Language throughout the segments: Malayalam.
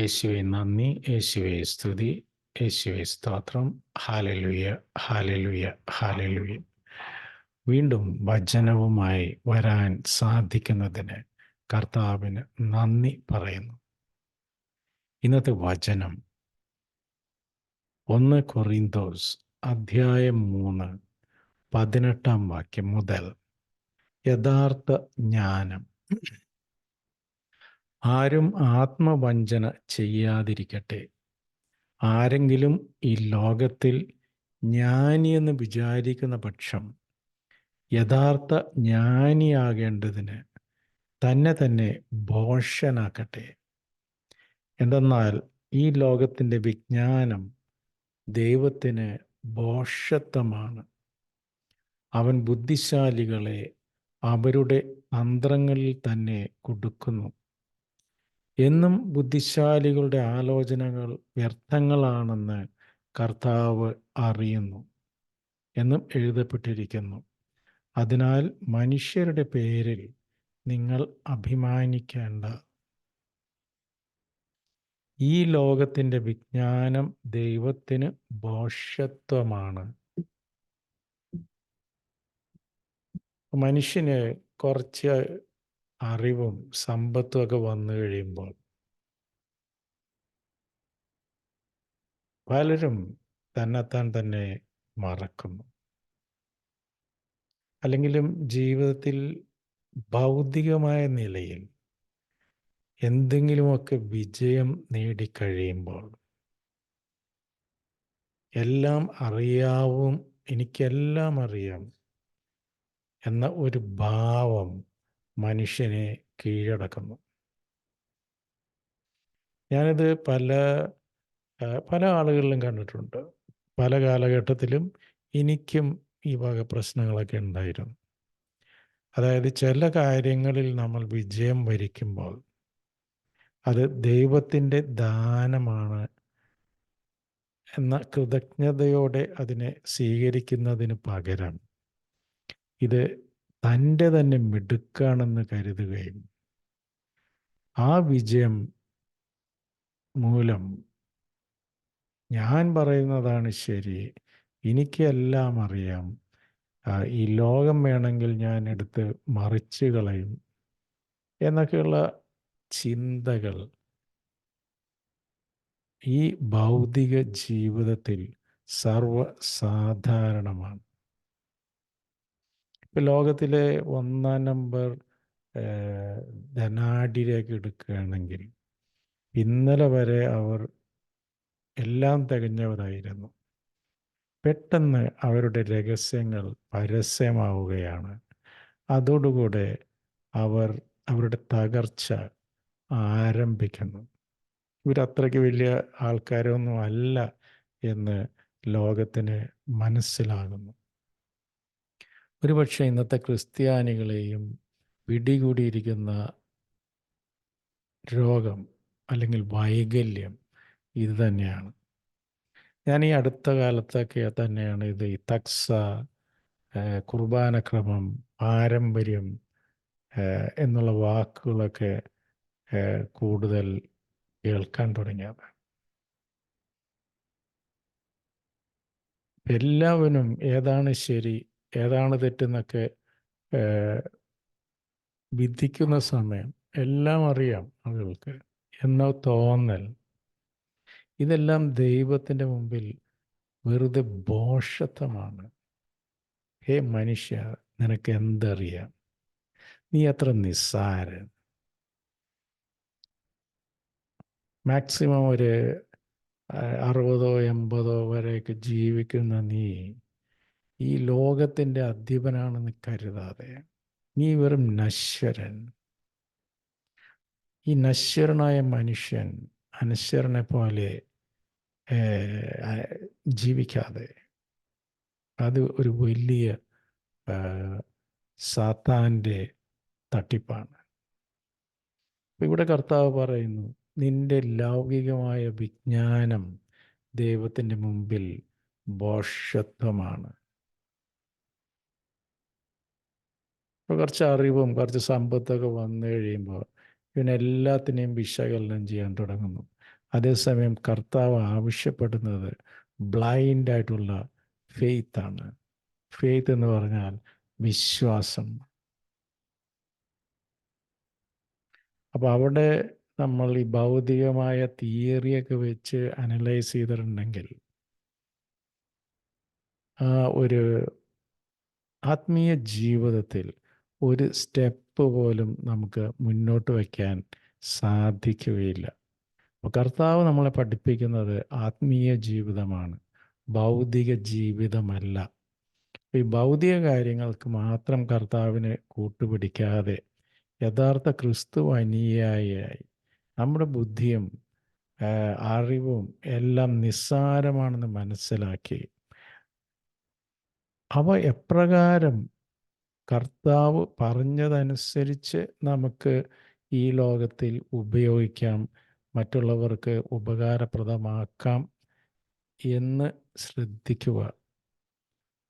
യേശുവെ നന്ദി. യേശുവെ സ്തുതി. യേശുവെ സ്തോത്രം. ഹാലലുയ ഹാലലുയ ഹാലലുയ. വീണ്ടും വചനവുമായി വരാൻ സാധിക്കുന്നതിന് കർത്താവിന് നന്ദി പറയുന്നു. ഇന്നത്തെ വചനം ഒന്ന് കൊറിന്തോസ് അധ്യായം മൂന്ന് പതിനെട്ടാം വാക്യം മുതൽ യഥാർത്ഥ ജ്ഞാനം ആരും ആത്മവഞ്ചന ചെയ്യാതിരിക്കട്ടെ. ആരെങ്കിലും ഈ ലോകത്തിൽ ജ്ഞാനിയെന്ന് വിചാരിക്കുന്ന പക്ഷം യഥാർത്ഥ ജ്ഞാനിയാകേണ്ടതിന് തന്നെ തന്നെ ഭോഷനാക്കട്ടെ. എന്തെന്നാൽ ഈ ലോകത്തിന്റെ വിജ്ഞാനം ദൈവത്തിന് ഭോഷത്വമാണ് അവൻ ബുദ്ധിശാലികളെ അവരുടെ തന്ത്രങ്ങളിൽ തന്നെ കൊടുക്കുന്നു. എന്നും ബുദ്ധിശാലികളുടെ ആലോചനകൾ വ്യർത്ഥങ്ങളാണെന്ന് കർത്താവ് അറിയുന്നു എന്നും എഴുതപ്പെട്ടിരിക്കുന്നു. അതിനാൽ മനുഷ്യരുടെ പേരിൽ നിങ്ങൾ അഭിമാനിക്കേണ്ട ഈ ലോകത്തിന്റെ വിജ്ഞാനം ദൈവത്തിന് ഭോഷത്വമാണ് മനുഷ്യന് കുറച്ച് അറിവും സമ്പത്തും ഒക്കെ വന്നു കഴിയുമ്പോൾ പലരും തന്നെത്താൻ തന്നെ മറക്കുന്നു. അല്ലെങ്കിലും ജീവിതത്തിൽ ഭൗതികമായ നിലയിൽ എന്തെങ്കിലുമൊക്കെ വിജയം നേടിക്കഴിയുമ്പോൾ എല്ലാം അറിയാവും എനിക്കെല്ലാം അറിയാം എന്ന ഒരു ഭാവം മനുഷ്യനെ കീഴടക്കുന്നു. ഞാനിത് പല പല ആളുകളിലും കണ്ടിട്ടുണ്ട്. പല കാലഘട്ടത്തിലും എനിക്കും ഈ വക പ്രശ്നങ്ങളൊക്കെ ഉണ്ടായിരുന്നു. അതായത് ചില കാര്യങ്ങളിൽ നമ്മൾ വിജയം വരിക്കുമ്പോൾ അത് ദൈവത്തിന്റെ ദാനമാണ് എന്ന കൃതജ്ഞതയോടെ അതിനെ സ്വീകരിക്കുന്നതിന് പകരം ഇത് തന്റെ തന്നെ മിടുക്കാണെന്ന് കരുതുകയും ആ വിജയം മൂലം ഞാൻ പറയുന്നതാണ് ശരി. എനിക്ക് എല്ലാം അറിയാം ഈ ലോകം വേണമെങ്കിൽ ഞാൻ എടുത്ത് മറിച്ച് കളയും എന്നൊക്കെയുള്ള ചിന്തകൾ ഈ ഭൗതിക ജീവിതത്തിൽ സർവസാധാരണമാണ് ഇപ്പം ലോകത്തിലെ ഒന്നാം നമ്പർ ധനാഢ്യരേഖ എടുക്കുകയാണെങ്കിൽ ഇന്നലെ വരെ അവർ എല്ലാം തികഞ്ഞവരായിരുന്നു. പെട്ടെന്ന് അവരുടെ രഹസ്യങ്ങൾ പരസ്യമാവുകയാണ്. അതോടുകൂടെ അവർ അവരുടെ തകർച്ച ആരംഭിക്കുന്നു. ഇവരത്രയ്ക്ക് വലിയ ആൾക്കാരൊന്നും അല്ല എന്ന് ലോകത്തിന് മനസ്സിലാകുന്നു. ഒരുപക്ഷെ ഇന്നത്തെ ക്രിസ്ത്യാനികളെയും പിടികൂടിയിരിക്കുന്ന രോഗം അല്ലെങ്കിൽ വൈകല്യം ഇത് തന്നെയാണ്. ഞാൻ ഈ അടുത്ത കാലത്തൊക്കെ തന്നെയാണ് ഇത് ഈ തക്സ കുർബാനക്രമം പാരമ്പര്യം എന്നുള്ള വാക്കുകളൊക്കെ കൂടുതൽ കേൾക്കാൻ തുടങ്ങിയത്. എല്ലാവരും ഏതാണ് ശരി ഏതാണ് തെറ്റെന്നൊക്കെ വിധിക്കുന്ന സമയം എല്ലാം അറിയാം ആളുകൾക്ക്. എന്ന തോന്നൽ. ഇതെല്ലാം ദൈവത്തിന്റെ മുമ്പിൽ വെറുതെ ബോഷത്വമാണ്. ഹേ മനുഷ്യ നിനക്ക് എന്തറിയാം? നീ അത്ര നിസ്സാരൻ. മാക്സിമം ഒരു അറുപതോ എൺപതോ വരെയൊക്കെ ജീവിക്കുന്ന നീ ഈ ലോകത്തിന്റെ അധിപനാണെന്ന് കരുതാതെ നീ വെറും നശ്വരൻ. ഈ നശ്വരനായ മനുഷ്യൻ അനശ്വരനെ പോലെ ജീവിക്കാതെ. അത് ഒരു വലിയ സാത്താന്റെ തട്ടിപ്പാണ്. ഇവിടെ കർത്താവ് പറയുന്നു നിന്റെ ലൗകികമായ വിജ്ഞാനം ദൈവത്തിന്റെ മുമ്പിൽ ബോഷത്വമാണ്. ഇപ്പോൾ കുറച്ച് അറിവും കുറച്ച് സമ്പത്തൊക്കെ വന്നു കഴിയുമ്പോൾ ഇവനെല്ലാത്തിനെയും വിശകലനം ചെയ്യാൻ തുടങ്ങുന്നു. അതേസമയം കർത്താവ് ആവശ്യപ്പെടുന്നത് ബ്ലൈൻഡായിട്ടുള്ള ഫെയ്ത്താണ്. ഫെയ്ത്ത് എന്ന് പറഞ്ഞാൽ വിശ്വാസം. അപ്പോൾ അവിടെ നമ്മൾ ഈ ഭൗതികമായ തിയറിയൊക്കെ വെച്ച് അനലൈസ് ചെയ്തിട്ടുണ്ടെങ്കിൽ ആ ഒരു ആത്മീയ ജീവിതത്തിൽ ഒരു സ്റ്റെപ്പ് പോലും നമുക്ക് മുന്നോട്ട് വയ്ക്കാൻ സാധിക്കുകയില്ല. അപ്പോൾ കർത്താവ് നമ്മളെ പഠിപ്പിക്കുന്നത് ആത്മീയ ജീവിതമാണ്. ഭൗതിക ജീവിതമല്ല. ഈ ഭൗതിക കാര്യങ്ങൾക്ക് മാത്രം കർത്താവിനെ കൂട്ടുപിടിക്കാതെ യഥാർത്ഥ ക്രിസ്തു അനുയായി നമ്മുടെ ബുദ്ധിയും അറിവും എല്ലാം നിസ്സാരമാണെന്ന് മനസ്സിലാക്കി അവ എപ്രകാരം കർത്താവ് പറഞ്ഞതനുസരിച്ച് നമുക്ക് ഈ ലോകത്തിൽ ഉപയോഗിക്കാം. മറ്റുള്ളവർക്ക് ഉപകാരപ്രദമാക്കാം എന്ന് ശ്രദ്ധിക്കുക.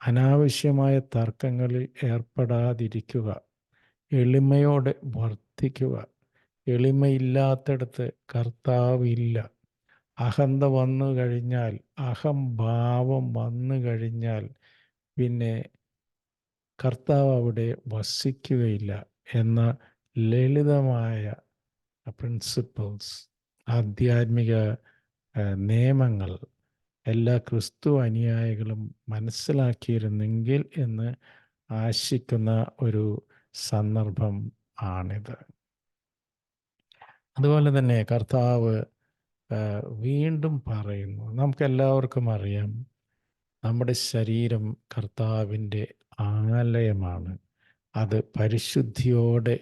അനാവശ്യമായ തർക്കങ്ങളിൽ ഏർപ്പെടാതിരിക്കുക. എളിമയോടെ വർദ്ധിക്കുക എളിമയില്ലാത്തടത്ത് കർത്താവില്ല. അഹന്ത വന്നു കഴിഞ്ഞാൽ അഹംഭാവം വന്നു കഴിഞ്ഞാൽ പിന്നെ കർത്താവ് അവിടെ വസിക്കുകയില്ല എന്ന ലളിതമായ പ്രിൻസിപ്പിൾസ് ആധ്യാത്മിക നിയമങ്ങൾ എല്ലാ ക്രിസ്തു അനുയായികളും മനസ്സിലാക്കിയിരുന്നെങ്കിൽ എന്ന് ആശിക്കുന്ന ഒരു സന്ദർഭം ആണിത്. അതുപോലെ തന്നെ കർത്താവ് വീണ്ടും പറയുന്നു. നമുക്കെല്ലാവർക്കും അറിയാം നമ്മുടെ ശരീരം കർത്താവിന്റെ ആലയമാണ് അത് പരിശുദ്ധിയോടെ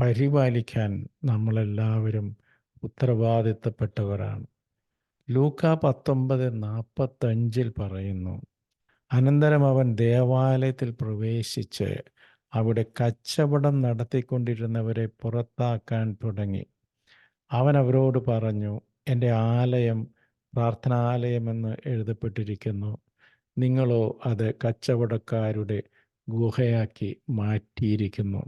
പരിപാലിക്കാൻ നമ്മളെല്ലാവരും ഉത്തരവാദിത്തപ്പെട്ടവരാണ്. ലൂക്ക പത്തൊമ്പത് നാൽപ്പത്തഞ്ചിൽ പറയുന്നു അനന്തരം അവൻ ദേവാലയത്തിൽ പ്രവേശിച്ച് അവിടെ കച്ചവടം നടത്തിക്കൊണ്ടിരുന്നവരെ പുറത്താക്കാൻ തുടങ്ങി. അവൻ അവരോട് പറഞ്ഞു എന്റെ ആലയം പ്രാർത്ഥനാലയമെന്ന് എഴുതപ്പെട്ടിരിക്കുന്നു. നിങ്ങളോ അത് കച്ചവടക്കാരുടെ ഗുഹയാക്കി മാറ്റിയിരിക്കുന്നു.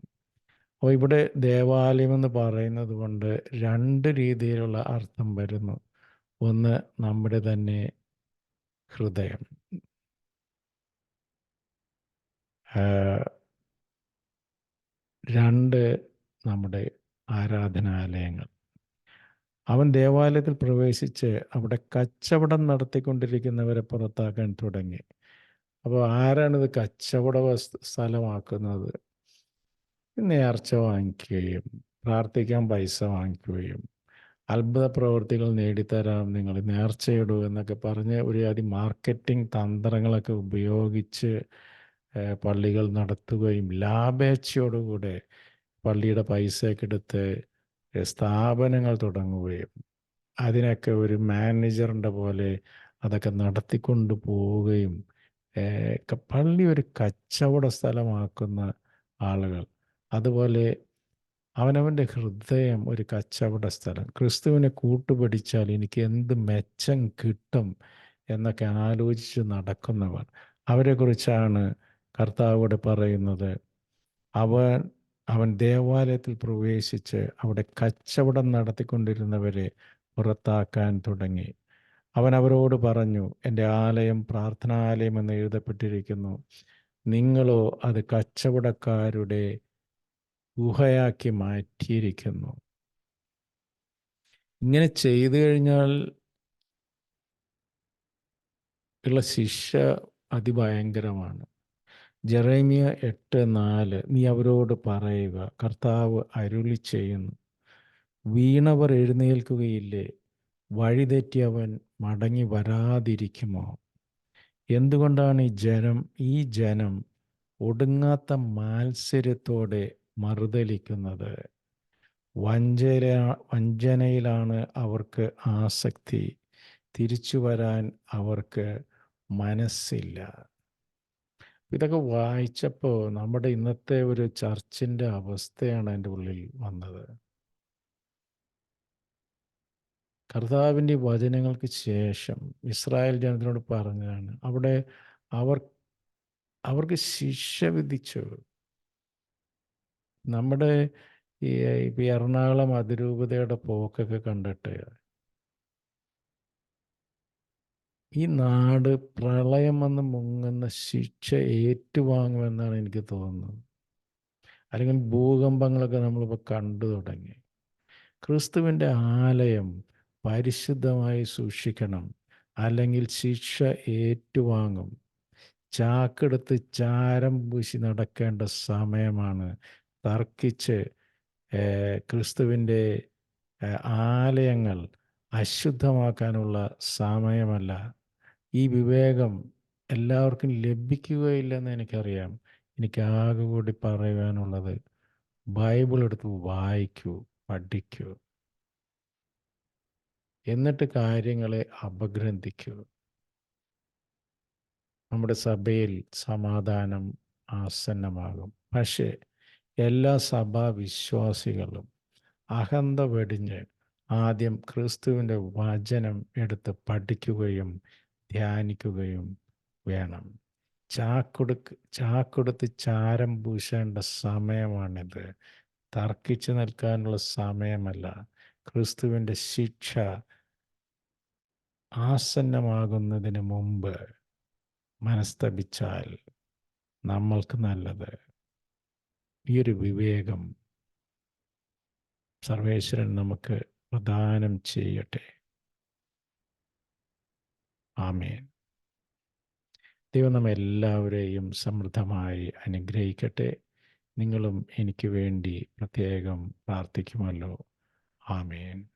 അപ്പോൾ ഇവിടെ ദേവാലയം എന്ന് പറയുന്നത് കൊണ്ട് രണ്ട് രീതിയിലുള്ള അർത്ഥം വരുന്നു. ഒന്ന് നമ്മുടെ തന്നെ ഹൃദയം. രണ്ട് നമ്മുടെ ആരാധനാലയങ്ങൾ. അവൻ ദേവാലയത്തിൽ പ്രവേശിച്ച് അവിടെ കച്ചവടം നടത്തിക്കൊണ്ടിരിക്കുന്നവരെ പുറത്താക്കാൻ തുടങ്ങി. അപ്പോൾ ആരാണിത് കച്ചവട സ്ഥലമാക്കുന്നത്? നേർച്ച വാങ്ങിക്കുകയും പ്രാർത്ഥിക്കാൻ പൈസ വാങ്ങിക്കുകയും അത്ഭുത പ്രവർത്തികൾ നേടിത്തരാം നിങ്ങൾ നേർച്ചയിടൂ എന്നൊക്കെ പറഞ്ഞ് ഒരു അതി മാർക്കറ്റിംഗ് തന്ത്രങ്ങളൊക്കെ ഉപയോഗിച്ച് പള്ളികൾ നടത്തുകയും ലാഭേച്ഛയോടുകൂടെ പള്ളിയുടെ പൈസയൊക്കെ എടുത്ത് സ്ഥാപനങ്ങൾ തുടങ്ങുകയും അതിനൊക്കെ ഒരു മാനേജറിന്റെ പോലെ അതൊക്കെ നടത്തിക്കൊണ്ട് പോവുകയും പള്ളി ഒരു കച്ചവട സ്ഥലമാക്കുന്ന ആളുകൾ. അതുപോലെ അവനവന്റെ ഹൃദയം ഒരു കച്ചവട സ്ഥലം. ക്രിസ്തുവിനെ കൂട്ടുപിടിച്ചാൽ എനിക്ക് എന്ത് മെച്ചം കിട്ടും എന്നൊക്കെ ആലോചിച്ച് നടക്കുന്നവർ. അവരെക്കുറിച്ചാണ് കർത്താവോട് പറയുന്നത്. അവൻ അവൻ ദേവാലയത്തിൽ പ്രവേശിച്ച് അവിടെ കച്ചവടം നടത്തിക്കൊണ്ടിരുന്നവരെ പുറത്താക്കാൻ തുടങ്ങി. അവൻ അവരോട് പറഞ്ഞു എന്റെ ആലയം പ്രാർത്ഥനാലയം എന്ന് എഴുതപ്പെട്ടിരിക്കുന്നു. നിങ്ങളോ അത് കച്ചവടക്കാരുടെ ഗുഹയാക്കി മാറ്റിയിരിക്കുന്നു. ഇങ്ങനെ ചെയ്തു കഴിഞ്ഞാൽ ഉള്ള ശിക്ഷ അതിഭയങ്കരമാണ്. ജെറേമിയ എട്ട് നാല് നീ അവരോട് പറയുക കർത്താവ് അരുളി ചെയ്യുന്നു. വീണവർ എഴുന്നേൽക്കുകയില്ലേ? വഴിതെറ്റിയവൻ മടങ്ങി വരാതിരിക്കുമോ? എന്തുകൊണ്ടാണ് ഈ ജനം ഈ ജനം ഒടുങ്ങാത്ത മാത്സര്യത്തോടെ മറുതലിക്കുന്നത്? വഞ്ചന വഞ്ചനയിലാണ് അവർക്ക് ആസക്തി. തിരിച്ചു വരാൻ അവർക്ക് മനസ്സില്ല. ഇതൊക്കെ വായിച്ചപ്പോൾ നമ്മുടെ ഇന്നത്തെ ഒരു ചർച്ചിന്റെ അവസ്ഥയാണ് എന്റെ ഉള്ളിൽ വന്നത്. കർത്താവിന്റെ വചനങ്ങൾക്ക് ശേഷം ഇസ്രായേൽ ജനത്തിനോട് പറഞ്ഞതാണ് അവിടെ അവർ അവർക്ക് ശിക്ഷ വിധിച്ചു. നമ്മുടെ ഈ ഇപ്പം എറണാകുളം അതിരൂപതയുടെ പോക്കൊക്കെ കണ്ടിട്ട് ഈ നാട് പ്രളയം വന്ന് മുങ്ങുന്ന ശിക്ഷ ഏറ്റുവാങ്ങുമെന്നാണ് എനിക്ക് തോന്നുന്നത്. അല്ലെങ്കിൽ ഭൂകമ്പങ്ങളൊക്കെ നമ്മളിപ്പോൾ കണ്ടു തുടങ്ങി. ക്രിസ്തുവിന്റെ ആലയം പരിശുദ്ധമായി സൂക്ഷിക്കണം. അല്ലെങ്കിൽ ശിക്ഷ ഏറ്റുവാങ്ങും. ചാക്കെടുത്ത് ചാരം പൂശി നടക്കേണ്ട സമയമാണ് തർക്കിച്ച് ക്രിസ്തുവിന്റെ ആലയങ്ങൾ അശുദ്ധമാക്കാനുള്ള സമയമല്ല. ഈ വിവേകം എല്ലാവർക്കും ലഭിക്കുകയില്ലെന്ന് എനിക്കറിയാം. എനിക്ക് ആകെ കൂടി പറയുവാനുള്ളത് ബൈബിൾ എടുത്ത് വായിക്കൂ പഠിക്കൂ. എന്നിട്ട് കാര്യങ്ങളെ അപഗ്രന്ഥിക്കൂ. നമ്മുടെ സഭയിൽ സമാധാനം ആസന്നമാകും. പക്ഷേ എല്ലാ സഭാ വിശ്വാസികളും അഹന്ത വെടിഞ്ഞ് ആദ്യം ക്രിസ്തുവിന്റെ വചനം എടുത്ത് പഠിക്കുകയും ധ്യാനിക്കുകയും വേണം. ചാക്കൊടുക്ക് ചാക്കൊടുത്ത് ചാരം പൂശേണ്ട സമയമാണിത്. തർക്കിച്ചു നിൽക്കാനുള്ള സമയമല്ല. ക്രിസ്തുവിന്റെ ശിക്ഷ ആസന്നമാകുന്നതിന് മുമ്പ് മനസ്തപിച്ചാൽ നമ്മൾക്ക് നല്ലത്. ഈ ഒരു വിവേകം സർവേശ്വരൻ നമുക്ക് പ്രദാനം ചെയ്യട്ടെ. ആമേൻ. ദൈവം നമ്മെ എല്ലാവരെയും സമൃദ്ധമായി അനുഗ്രഹിക്കട്ടെ. നിങ്ങളും എനിക്ക് വേണ്ടി പ്രത്യേകം പ്രാർത്ഥിക്കുമല്ലോ. ആമേൻ.